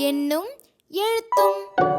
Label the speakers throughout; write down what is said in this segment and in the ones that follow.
Speaker 1: என்னும் எழுத்தும்.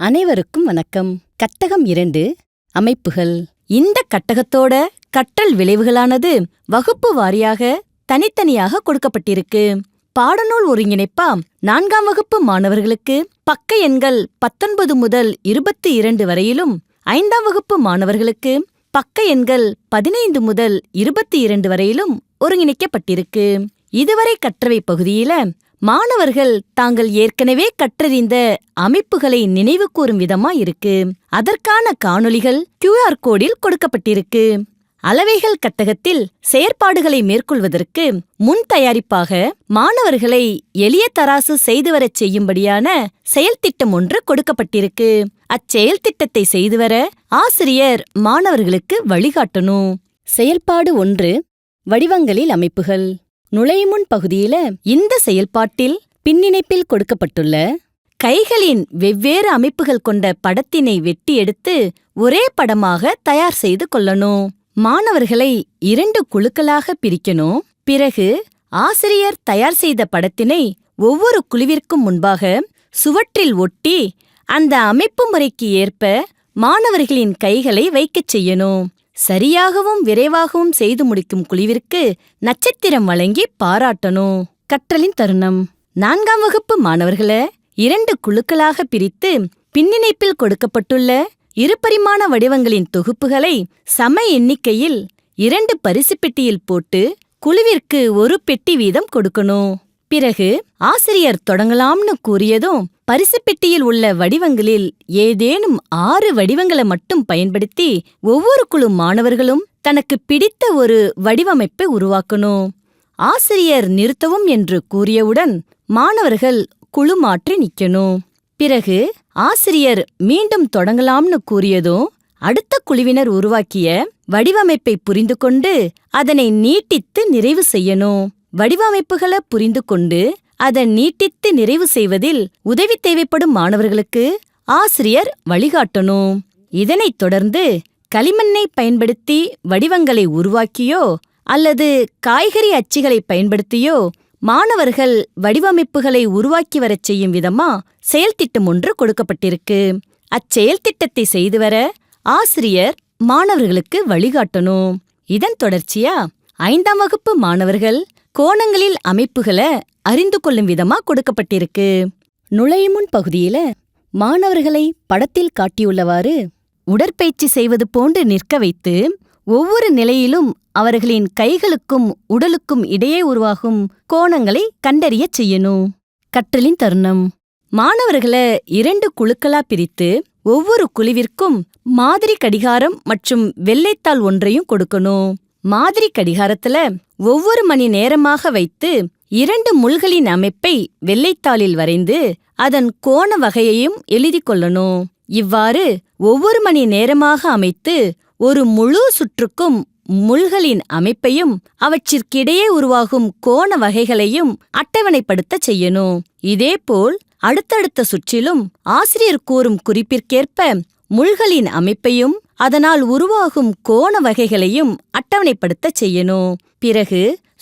Speaker 2: அனைவருக்கும் வணக்கம். கட்டகம் இரண்டு அமைப்புகள். இந்த கட்டகத்தோட கற்றல் விளைவுகளானது வகுப்பு வாரியாக தனித்தனியாக கொடுக்கப்பட்டிருக்கு. பாடநூல் ஒருங்கிணைப்பா நான்காம் வகுப்பு மாணவர்களுக்கு பக்க எண்கள் பத்தொன்பது முதல் இருபத்தி இரண்டு வரையிலும் ஐந்தாம் வகுப்பு மாணவர்களுக்கு பக்க எண்கள் பதினைந்து முதல் இருபத்தி இரண்டு வரையிலும் ஒருங்கிணைக்கப்பட்டிருக்கு. இதுவரை கற்றவை பகுதியில மாணவர்கள் தாங்கள் ஏற்கனவே கற்றறிந்த அமைப்புகளை நினைவு கூறும் விதமா இருக்கு. அதற்கான காணொளிகள் கியூஆர் கோடில் கொடுக்கப்பட்டிருக்கு. அளவைகள் கட்டகத்தில் செயற்பாடுகளை மேற்கொள்வதற்கு முன் தயாரிப்பாக மாணவர்களை எளிய தராசு செய்து வரச் செய்யும்படியான செயல்திட்டம் ஒன்று கொடுக்கப்பட்டிருக்கு. அச்செயல்திட்டத்தை செய்துவர செய்து வர ஆசிரியர் மாணவர்களுக்கு வழிகாட்டணும். செயல்பாடு ஒன்று வடிவங்களில் அமைப்புகள். நுழைமுன் பகுதியில இந்த செயல்பாட்டில் பின்னிணைப்பில் கொடுக்கப்பட்டுள்ள கைகளின் வெவ்வேறு அமைப்புகள் கொண்ட படத்தினை வெட்டி எடுத்து ஒரே படமாக தயார் செய்து கொள்ளணும். மாணவர்களை இரண்டு குழுக்களாக பிரிக்கணும். பிறகு ஆசிரியர் தயார் செய்த படத்தினை ஒவ்வொரு குழுவிற்கும் முன்பாக சுவற்றில் ஒட்டி அந்த அமைப்பு முறைக்கு ஏற்ப மாணவர்களின் கைகளை வைக்கச் செய்யணும். சரியாகவும் விரைவாகவும் செய்து முடிக்கும் குழுவிற்கு நட்சத்திரம் வழங்கி பாராட்டணும். கற்றலின் தருணம். நான்காம் வகுப்பு மாணவர்களை இரண்டு குழுக்களாக பிரித்து பின்னிணைப்பில் கொடுக்கப்பட்டுள்ள இருபரிமாண வடிவங்களின் தொகுப்புகளை சம எண்ணிக்கையில் இரண்டு பரிசு பெட்டியில் போட்டு குழுவிற்கு ஒரு பெட்டி வீதம் கொடுக்கணும். பிறகு ஆசிரியர் தொடங்கலாம்னு கூறியதும் பரிசுப்பெட்டியில் உள்ள வடிவங்களில் ஏதேனும் ஆறு வடிவங்களை மட்டும் பயன்படுத்தி ஒவ்வொரு குழு மாணவர்களும் தனக்கு பிடித்த ஒரு வடிவமைப்பை உருவாக்கணும். ஆசிரியர் நிறுத்தவும் என்று கூறியவுடன் மாணவர்கள் குழு மாற்றி நிக்கணும். பிறகு ஆசிரியர் மீண்டும் தொடங்கலாம்னு கூறியதும் அடுத்த குழுவினர் உருவாக்கிய வடிவமைப்பை புரிந்து கொண்டு அதனை நீட்டித்து நிறைவு செய்யணும். வடிவமைப்புகளை புரிந்து கொண்டு அதன் நீட்டித்து நிறைவு செய்வதில் உதவி தேவைப்படும் மாணவர்களுக்கு ஆசிரியர் வழிகாட்டணும். இதனைத் தொடர்ந்து களிமண்ணை பயன்படுத்தி வடிவங்களை உருவாக்கியோ அல்லது காய்கறி அச்சுகளை பயன்படுத்தியோ மாணவர்கள் வடிவமைப்புகளை உருவாக்கி வரச் செய்யும் விதமா செயல்திட்டம் ஒன்று கொடுக்கப்பட்டிருக்கு. அச்செயல்திட்டத்தை செய்து வர ஆசிரியர் மாணவர்களுக்கு வழிகாட்டணும். இதன் தொடர்ச்சியா ஐந்தாம் வகுப்பு மாணவர்கள் கோணங்களில் அமைப்புகளை அறிந்து கொள்ளும் விதமா கொடுக்கப்பட்டிருக்கு. நுழையுமுன் பகுதியில மாணவர்களை படத்தில் காட்டியுள்ளவாறு உடற்பயிற்சி செய்வது போன்று நிற்க வைத்து ஒவ்வொரு நிலையிலும் அவர்களின் கைகளுக்கும் உடலுக்கும் இடையே உருவாகும் கோணங்களை கண்டறியச் செய்யணும். கற்றலின் தருணம். மாணவர்களை இரண்டு குழுக்களா பிரித்து ஒவ்வொரு குழுவிற்கும் மாதிரி கடிகாரம் மற்றும் வெள்ளைத்தாள் ஒன்றையும் கொடுக்கணும். மாதிரி கடிகாரத்துல ஒவ்வொரு மணி நேரமாக வைத்து இரண்டு முள்களின் அமைப்பை வெள்ளைத்தாளில் வரைந்து அதன் கோண வகையையும் எழுதி கொள்ளணும். இவ்வாறு ஒவ்வொரு மணி நேரமாக அமைத்து ஒரு முழு சுற்றுக்கும் முள்களின் அமைப்பையும் அவற்றிற்கிடையே உருவாகும் கோண வகைகளையும் அட்டவணைப்படுத்தச் செய்யணும். இதேபோல் அடுத்தடுத்த சுற்றிலும் ஆசிரியர் கூறும் குறிப்பிற்கேற்ப முள்களின் அமைப்பையும் அதனால் உருவாகும் கோண வகைகளையும் அட்டவணைப்படுத்தச் செய்யணும். பிறகு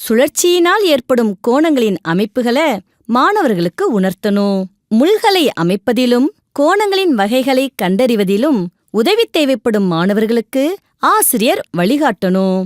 Speaker 2: சுழற்சியினால் ஏற்படும் கோணங்களின் அமைப்புகளை மாணவர்களுக்கு உணர்த்தணும். முள்களை அமைப்பதிலும் கோணங்களின் வகைகளை கண்டறிவதிலும் உதவி தேவைப்படும் மாணவர்களுக்கு ஆசிரியர் வழிகாட்டணும்.